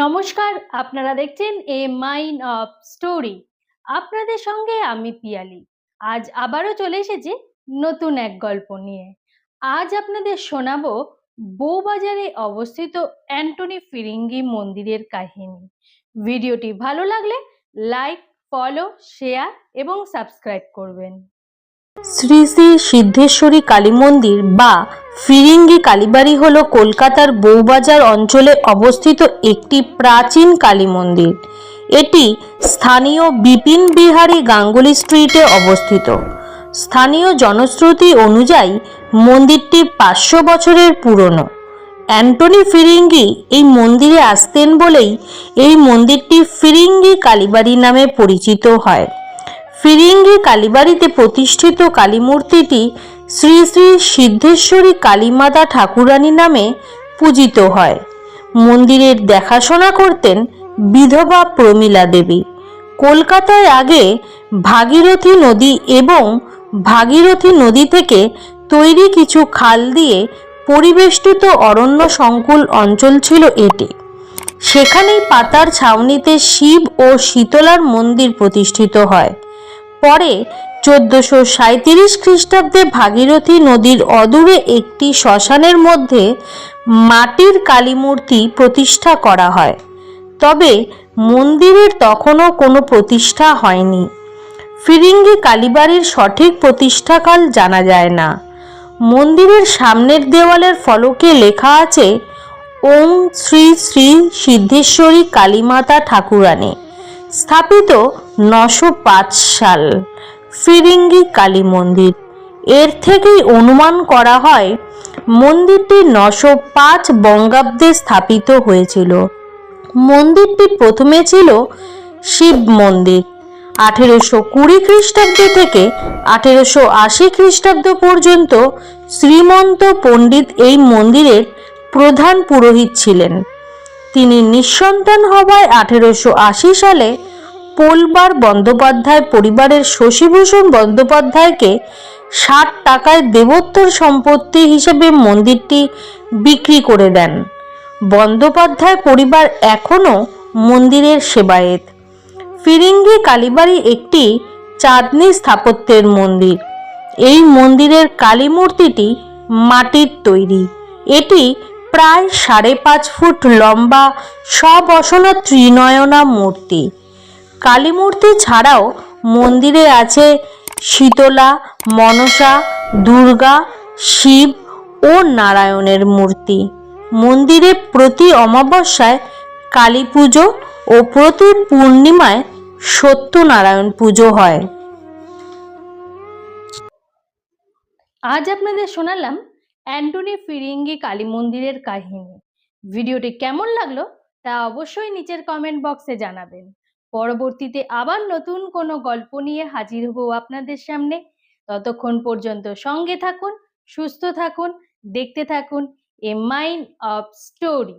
নমস্কার, আপনারা দেখছেন এ মাইন অফ স্টোরি আপনাদের সঙ্গে আমি পিয়ালি। আজ আবারও চলে এসেছি নতুন এক গল্প নিয়ে। আজ আপনাদের শোনাবো বউবাজারে অবস্থিত অ্যান্টনি ফিরিঙ্গি মন্দিরের কাহিনী। ভিডিওটি ভালো লাগলে লাইক, ফলো, শেয়ার এবং সাবস্ক্রাইব করবেন। শ্রী শ্রী সিদ্ধেশ্বরী কালী মন্দির বা ফিরিঙ্গি কালীবাড়ি হল কলকাতার বউবাজার অঞ্চলে অবস্থিত একটি প্রাচীন কালী মন্দির। এটি স্থানীয় বিপিন বিহারী গাঙ্গুলি স্ট্রিটে অবস্থিত। স্থানীয় জনশ্রুতি অনুযায়ী মন্দিরটি পাঁচশো বছরের পুরনো। অ্যান্টনি ফিরিঙ্গি এই মন্দিরে আসতেন বলেই এই মন্দিরটি ফিরিঙ্গি কালীবাড়ি নামে পরিচিত হয়। ফিরিঙ্গি কালীবাড়িতে প্রতিষ্ঠিত কালীমূর্তিটি শ্রী শ্রী সিদ্ধেশ্বরী কালীমাতা ঠাকুরানী নামে পূজিত হয়। মন্দিরের দেখাশোনা করতেন বিধবা প্রমীলা দেবী। কলকাতায় আগে ভাগীরথী নদী এবং ভাগীরথী নদী থেকে তৈরি কিছু খাল দিয়ে পরিবেষ্টিত অরণ্য সংকুল অঞ্চল ছিল এটি। সেখানেই পাতার ছাউনিতে শিব ও শীতলার মন্দির প্রতিষ্ঠিত হয়। পরে চোদ্দশো সাঁত্রিশ খ্রিস্টাব্দে ভাগীরথী নদীর অদূরে একটি শ্মশানের মধ্যে মাটির কালীমূর্তি প্রতিষ্ঠা করা হয়। তবে মন্দিরের তখনও কোনো প্রতিষ্ঠা হয়নি। ফিরিঙ্গি কালীবাড়ির সঠিক প্রতিষ্ঠাকাল জানা যায় না। মন্দিরের সামনের দেওয়ালের ফলকে লেখা আছে, ওং শ্রী শ্রী সিদ্ধেশ্বরী কালীমাতা ঠাকুরানী স্থাপিত নশো পাঁচ সাল ফিরিঙ্গি কালী মন্দির। এর থেকেই অনুমান করা হয়, মন্দিরটি নশো পাঁচ বঙ্গাব্দে স্থাপিত হয়েছিল। মন্দিরটি প্রথমে ছিল শিব মন্দির। আঠেরোশো কুড়ি খ্রিস্টাব্দ থেকে আঠেরোশো আশি খ্রিস্টাব্দ পর্যন্ত শ্রীমন্ত পণ্ডিত এই মন্দিরের প্রধান পুরোহিত ছিলেন। তিনি নিঃসন্তান হওয়ায় আঠেরোশো আশি সালে পোলবার বন্দ্যোপাধ্যায় পরিবারের শশীভূষণ বন্দ্যোপাধ্যায়কে ষাট টাকায় দেবোত্তর সম্পত্তি হিসেবে মন্দিরটি বিক্রি করে দেন। বন্দ্যোপাধ্যায় পরিবার এখনও মন্দিরের সেবায়েত। ফিরিঙ্গি কালীবাড়ি একটি চাঁদনি স্থাপত্যের মন্দির। এই মন্দিরের কালী মূর্তিটি মাটির তৈরি। এটি প্রায় সাড়ে পাঁচ ফুট লম্বা সবসনা ত্রিনয়না মূর্তি। কালী মূর্তি ছাড়াও মন্দিরে আছে শীতলা, মনসা, দুর্গা, শিব ও নারায়ণের মূর্তি। মন্দিরে প্রতি অমাবস্যায় কালী পুজো ও প্রতি পূর্ণিমায় সত্যনারায়ণ পুজো হয়। আজ আপনাদের শোনালাম অ্যান্টনি ফিরিঙ্গি কালী মন্দিরের কাহিনী। ভিডিওটি কেমন লাগল তা অবশ্যই নিচের কমেন্ট বক্সে জানাবেন। পরবর্তীতে আবার নতুন কোনো গল্প নিয়ে হাজির হব আপনাদের সামনে। ততক্ষণ পর্যন্ত সঙ্গে থাকুন, সুস্থ থাকুন, দেখতে থাকুন এ মাইন্ড অফ স্টোরি